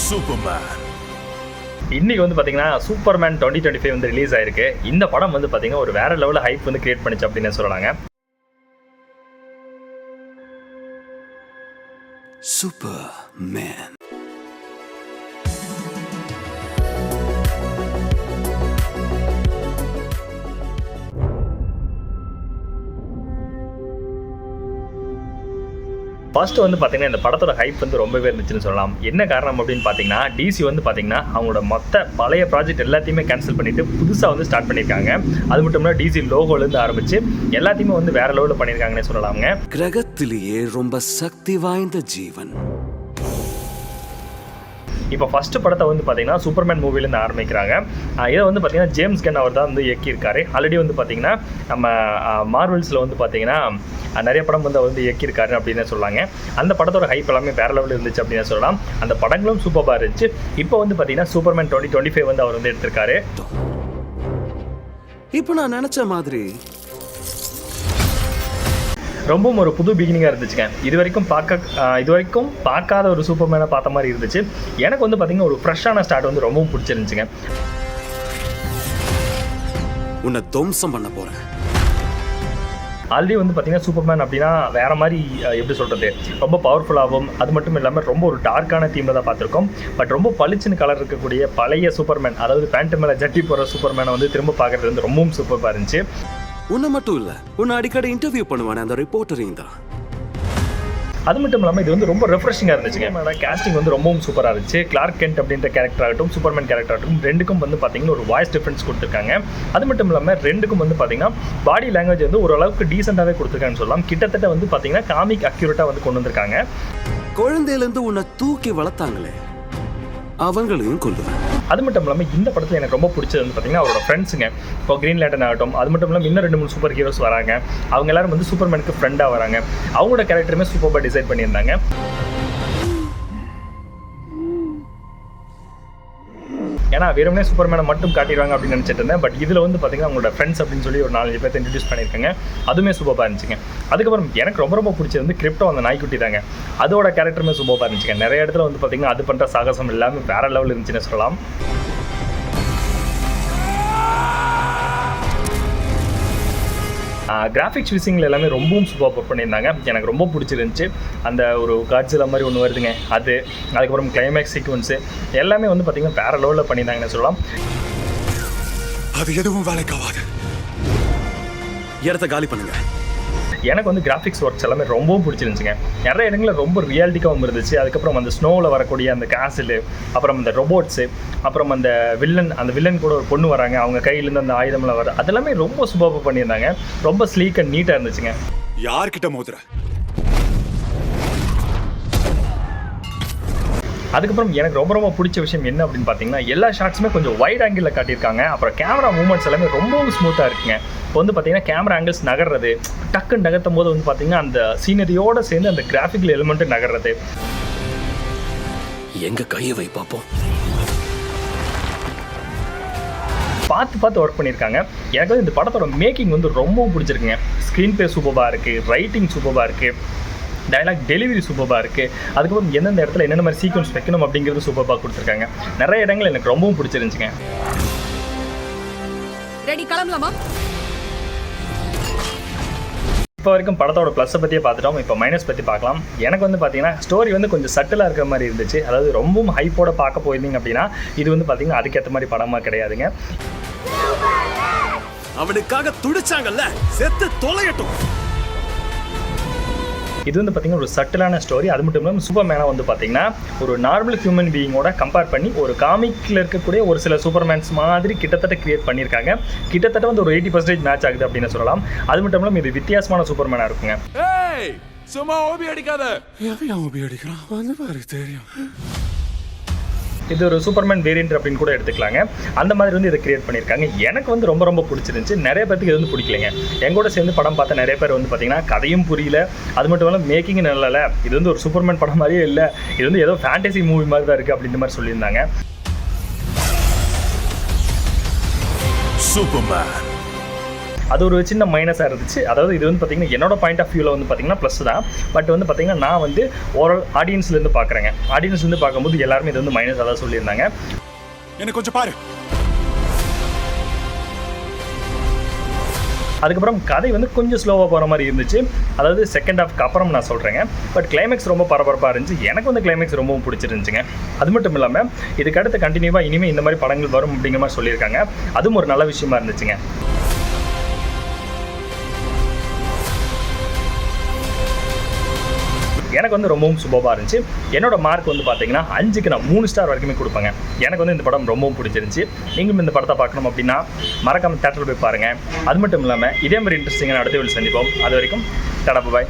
Superman. இன்னைக்கு வந்து பார்த்தீங்கன்னா சூப்பர்மேன் டுவெண்ட்டி டுவெண்ட்டி ஃபைவ் வந்து ரிலீஸ் ஆயிருக்கு இந்த படம் வந்து பார்த்தீங்கன்னா ஒரு வேற லெவலில் ஹைப் வந்து கிரியேட் பண்ணிச்சு அப்படின்னு சொல்லலாங்க Superman. ஃபர்ஸ்ட் வந்து பார்த்தீங்கன்னா இந்த படத்தோட ஹைப் வந்து ரொம்பவே இருந்துச்சுன்னு சொல்லலாம். என்ன காரணம் அப்படின்னு பார்த்தீங்கன்னா டிசி வந்து பார்த்தீங்கன்னா அவங்களோட மொத்த பழைய ப்ராஜெக்ட் எல்லாத்தையுமே கேன்சல் பண்ணிட்டு புதுசாக வந்து ஸ்டார்ட் பண்ணியிருக்காங்க. அது மட்டும் இல்லாமல் டிசி லோகோலேருந்து ஆரம்பிச்சு எல்லாத்தையுமே வந்து வேற லெவலில் பண்ணியிருக்காங்கன்னு சொல்லலாங்க. கிரகத்திலேயே ரொம்ப சக்தி வாய்ந்த ஜீவன். இப்போ ஃபர்ஸ்ட் படத்தை வந்து பார்த்தீங்கன்னா சூப்பர்மேன் மூவிலேருந்து ஆரம்பிக்கிறாங்க. இதை வந்து பார்த்தீங்கன்னா ஜேம்ஸ் கன் அவர் தான் வந்து இயக்கியிருக்காரு. ஆல்ரெடி வந்து பார்த்தீங்கன்னா நம்ம மார்வல்ஸில் வந்து பார்த்தீங்கன்னா நிறைய படம் வந்து அவர் வந்து இயக்கியிருக்காரு அப்படின்னு சொல்லாங்க. அந்த படத்தோட ஹைப் எல்லாமே வேற லெவலில் இருந்துச்சு அப்படின்னு சொல்லலாம். அந்த படங்களும் சூப்பராக இருந்துச்சு. இப்போ வந்து பார்த்தீங்கன்னா சூப்பர்மேன் டுவெண்ட்டி டுவெண்ட்டி ஃபைவ் வந்து அவர் வந்து எடுத்திருக்காரு. இப்போ நான் நினச்ச மாதிரி ரொம்பவும் ஒரு புது பிகினிங்காக இருந்துச்சுங்க. இது வரைக்கும் பார்க்க இது வரைக்கும் பார்க்காத ஒரு சூப்பர்மேனை பார்த்த மாதிரி இருந்துச்சு. எனக்கு வந்து பார்த்தீங்கன்னா ஒரு ஃப்ரெஷ்ஷான ஸ்டார்ட் வந்து ரொம்பவும் பிடிச்சிருந்துச்சுங்க. உன்னை துவம்சம் பண்ண போறேன். ஆல்ரெடி வந்து பார்த்தீங்கன்னா சூப்பர்மேன் அப்படின்னா வேற மாதிரி எப்படி சொல்கிறது ரொம்ப பவர்ஃபுல்லாகவும் அது மட்டும் இல்லாமல் ரொம்ப ஒரு டார்க்கான தீமில் தான் பார்த்துருக்கோம். பட் ரொம்ப பளிச்சுன்னு கலர் இருக்கக்கூடிய பழைய சூப்பர்மேன் அதாவது பேண்ட் மேலே ஜட்டி போகிற சூப்பர்மேனை வந்து திரும்ப பார்க்கறது வந்து ரொம்பவும் சூப்பராக இருந்துச்சு. உன்னை மட்டும் இல்ல உன்னை அடிக்கடி இன்டர்வியூ பண்ணுவானே அந்த ரிப்போர்ட்டரையும் தான். அது மட்டும் இல்லாமல் இது வந்து ரொம்ப ரெஃப்ரெஷிங்காக இருந்துச்சுங்க. என்னோட கேஸ்டிங் வந்து ரொம்பவும் சூப்பராக இருந்துச்சு. கிளார்க் கென்ட் அப்படின்ற கேரக்டர் ஆகட்டும் சூப்பர்மேன் கேரக்டர் ஆகட்டும் ரெண்டுக்கும் வந்து பார்த்தீங்கன்னா ஒரு வாய்ஸ் டிஃப்ரென்ஸ் கொடுத்துருக்காங்க. அது மட்டும் இல்லாமல் ரெண்டுக்கும் வந்து பார்த்தீங்கன்னா பாடி லாங்குவேஜ் வந்து ஓரளவுக்கு டீசெண்டாகவே கொடுத்துருக்காங்கன்னு சொல்லலாம். கிட்டத்தட்ட வந்து பார்த்தீங்கன்னா காமிக் அக்யூரேட்டாக வந்து கொண்டு வந்திருக்காங்க. குழந்தையில இருந்து உன்னை தூக்கி வளர்த்தாங்களே அவங்களையும் கொல்லுவேன். அது மட்டும் இல்லாமல் இந்த படத்தில் எனக்கு ரொம்ப பிடிச்சது வந்து பார்த்தீங்கன்னா அவரோட ஃப்ரெண்ட்ஸுங்க இப்போ க்ரீன் லேண்டன் ஆகட்டும் அது மட்டும் இல்லாமல் இன்னும் ரெண்டு மூணு சூப்பர் ஹீரோஸ் வராங்க. அவங்க எல்லாரும் வந்து சூப்பர்மேனுக்கு ஃப்ரெண்டாக வராங்க. அவங்களோட கேரக்டருமே சூப்பராக டிசைட் பண்ணியிருந்தாங்க. ஏன்னா வெறுமனே சூப்பர்மேனை மட்டும் காட்டிடுவாங்க அப்படின்னு நினச்சிட்டு இருந்தேன். பட் இதில் வந்து பார்த்தீங்கன்னா அவங்களோட ஃப்ரெண்ட்ஸ் அப்படின்னு சொல்லி ஒரு நாலஞ்சு பேர்த்த இன்ட்ரடியூஸ் பண்ணியிருக்காங்க. அதுவுமே சூப்பராக இருந்துச்சுங்க. அதுக்கப்புறம் எனக்கு ரொம்ப ரொம்ப பிடிச்சது வந்து கிரிப்டோ அந்த நாய்க்குட்டி தாங்க. அதோட கேரக்டருமே சூப்பராக இருந்துச்சுங்க. நிறைய இடத்துல வந்து பார்த்தீங்கன்னா அது பண்ணுற சாகசம் எல்லாமே வேற லெவல் இருந்துச்சுன்னு சொல்லலாம். கிராஃபிக்ஸ் விஷயங்கள் எல்லாமே ரொம்பவும் சூப்பர் பண்ணியிருந்தாங்க. எனக்கு ரொம்ப பிடிச்சிருந்துச்சு. அந்த ஒரு காட்சியில் மாதிரி ஒன்று வருதுங்க. அது அதுக்கப்புறம் கிளைமேக்ஸ் சீக்வன்ஸு எல்லாமே வந்து பார்த்திங்கன்னா வேறு லெவலில் பண்ணியிருந்தாங்கன்னு சொல்லலாம். அது எதுவும் வேலைக்காவாது இடத்த காலி பண்ணுங்க. எனக்கு வந்து கிராஃபிக்ஸ் ஒர்க்ஸ் எல்லாமே ரொம்பவும் பிடிச்சிருந்துச்சுங்க. நிறைய இடங்களில் ரொம்ப ரியாலிட்டிக்காகவும் இருந்துச்சு. அதுக்கப்புறம் அந்த ஸ்னோவில் வரக்கூடிய அந்த காசில் அப்புறம் அந்த ரொபோட்ஸு அப்புறம் அந்த வில்லன் அந்த வில்லன் கூட ஒரு பொண்ணு வராங்க. அவங்க கையிலேருந்து அந்த ஆயுதம்லாம் வர அதெல்லாமே ரொம்ப சூப்பராக பண்ணியிருந்தாங்க. ரொம்ப ஸ்லீக் அண்ட் நீட்டாக இருந்துச்சுங்க. யார்கிட்ட மோதுற? அதுக்கப்புறம் எனக்கு ரொம்ப ரொம்ப பிடிச்ச விஷயம் என்ன அப்படின்னு பார்த்தீங்கன்னா எல்லா ஷாட்ஸுமே கொஞ்சம் வைட் ஆங்கிளில் காட்டியிருக்காங்க. அப்புறம் கேமரா மூவ்மெண்ட்ஸ் எல்லாமே ரொம்பவும் ஸ்மூத்தாக இருக்குங்க. இப்போ வந்து பார்த்தீங்கன்னா கேமரா ஆங்கிள்ஸ் நகர்றது டக்குன்னு நகர்த்தும் போது வந்து பார்த்தீங்கன்னா அந்த சீனரியோட சேர்ந்து அந்த கிராஃபிக்கல் எலிமெண்ட்டு நகர்றது. எங்க கையை வை பாப்போம். பார்த்து பார்த்து ஒர்க் பண்ணியிருக்காங்க. எனக்கு வந்து இந்த படத்தோட மேக்கிங் வந்து ரொம்பவும் பிடிச்சிருக்குங்க. ஸ்க்ரீன் ப்ளே சூப்பராக இருக்குது ரைட்டிங் சூப்பராக இருக்குது டைலாக் டெலிவரி சூப்பராக இருக்குது அதுக்கப்புறம் எந்தெந்த இடத்துல என்னென்ன மாதிரி சீக்வன்ஸ் வைக்கணும் அப்படிங்கிறது சூப்பராக கொடுத்துருக்காங்க. நிறைய இடங்கள் எனக்கு ரொம்பவும் பிடிச்சிருந்துச்சுங்க. ரெடி கிளம்பலாமா? இப்போ வரைக்கும் படத்தோட ப்ளஸை பற்றியே பார்த்துட்டோம். இப்போ மைனஸ் பற்றி பார்க்கலாம். எனக்கு வந்து பார்த்தீங்கன்னா ஸ்டோரி வந்து கொஞ்சம் சட்டிலாக இருக்கிற மாதிரி இருந்துச்சு. அதாவது ரொம்பவும் ஹைப்போட பார்க்க போயிருந்தீங்க அப்படின்னா இது வந்து பார்த்தீங்கன்னா அதுக்கேற்ற மாதிரி படமாக கிடையாதுங்க. அவனுக்காக துடிச்சாங்கல்ல. செத்து தொலையட்டும். இது வந்து பார்த்தீங்கன்னா ஒரு சட்டிலான ஸ்டோரி அது மட்டும் இல்லாமல் சூப்பர் மேனாக வந்து பார்த்தீங்கன்னா ஒரு நார்மல் ஹியூமன் பீயிங்கோட கம்பேர் பண்ணி ஒரு காமிக்கில் இருக்கக்கூடிய ஒரு சில சூப்பர்மேன்ஸ் மாதிரி கிட்டத்தட்ட கிரியேட் பண்ணியிருக்காங்க. கிட்டத்தட்ட வந்து ஒரு எயிட்டி பர்சன்டேஜ் மேட்ச் ஆகுது அப்படின்னு சொல்லலாம். அது மட்டும் இல்லாமல் இது வித்தியாசமான சூப்பர்மேனாக இருக்குங்க. ஏய் சும்மா ஓபி அடிக்காத. ஓபி அடிக்கிறான்? வந்து பாரு தெரியும். இது ஒரு சூப்பர்மேன் வேரியன்ட் அப்படின்னு கூட எடுத்துக்கலாங்க. அந்த மாதிரி வந்து இதை கிரியேட் பண்ணியிருக்காங்க. எனக்கு வந்து ரொம்ப ரொம்ப பிடிச்சிருந்துச்சு. நிறைய பேருக்கு இது வந்து பிடிக்கலைங்க. எங்கூட சேர்ந்து படம் பார்த்த நிறைய பேர் வந்து பார்த்தீங்கன்னா கதையும் புரியல. அது மட்டும் இல்லாமல் மேக்கிங் நல்லல இது வந்து ஒரு சூப்பர்மேன் படம் மாதிரியே இல்லை. இது வந்து ஏதோ ஃபேண்டசி மூவி மாதிரி தான் இருக்குது அப்படின்ற மாதிரி சொல்லியிருந்தாங்க. சூப்பர்மேன் அது ஒரு சின்ன மைனஸாக இருந்துச்சு. அதாவது இது வந்து பார்த்தீங்கன்னா என்னோட பாயிண்ட் ஆஃப் வியூவில் வந்து பார்த்தீங்கன்னா ப்ளஸ் தான். பட் வந்து பார்த்தீங்கன்னா நான் வந்து ஓவரால் ஆடியன்ஸ்லேருந்து பார்க்குறேங்க ஆடியன்ஸ்லேருந்து பார்க்கும்போது எல்லாருமே இது வந்து மைனஸாக தான் சொல்லியிருந்தாங்க. என்ன கொஞ்சம் பாரு. அதுக்கப்புறம் கதை வந்து கொஞ்சம் ஸ்லோவாக போகிற மாதிரி இருந்துச்சு. அதாவது செகண்ட் ஹாஃப்க்கு அப்புறம் நான் சொல்கிறேங்க பட் கிளைமேக்ஸ் ரொம்ப பரபரப்பாக இருந்துச்சு. எனக்கு வந்து கிளைமேக்ஸ் ரொம்பவும் பிடிச்சிருந்துச்சுங்க. அது மட்டும் இல்லாமல் இதுக்கு அடுத்து கண்டினியூவாக இனிமேல் இந்த மாதிரி படங்கள் வரும் அப்படிங்கிற மாதிரி சொல்லியிருக்காங்க. அதுவும் ஒரு நல்ல விஷயமா இருந்துச்சுங்க. எனக்கு வந்து ரொம்பவும் சுபமாக இருந்துச்சு. என்னோட மார்க் வந்து பார்த்தீங்கன்னா அஞ்சுக்கு நான் மூணு ஸ்டார் வரைக்குமே கொடுப்பேங்க. எனக்கு வந்து இந்த படம் ரொம்பவும் பிடிச்சிருந்துச்சி. நீங்களும் இந்த படத்தை பார்க்கணும் அப்படின்னா மறக்காமல் தேட்டரில் போய் பாருங்கள் அது மட்டும் இல்லாமல் இதே மாதிரி இன்ட்ரெஸ்டிங்காக அடுத்த வீடு சந்திப்போம். அது வரைக்கும் தடப்பு பாய்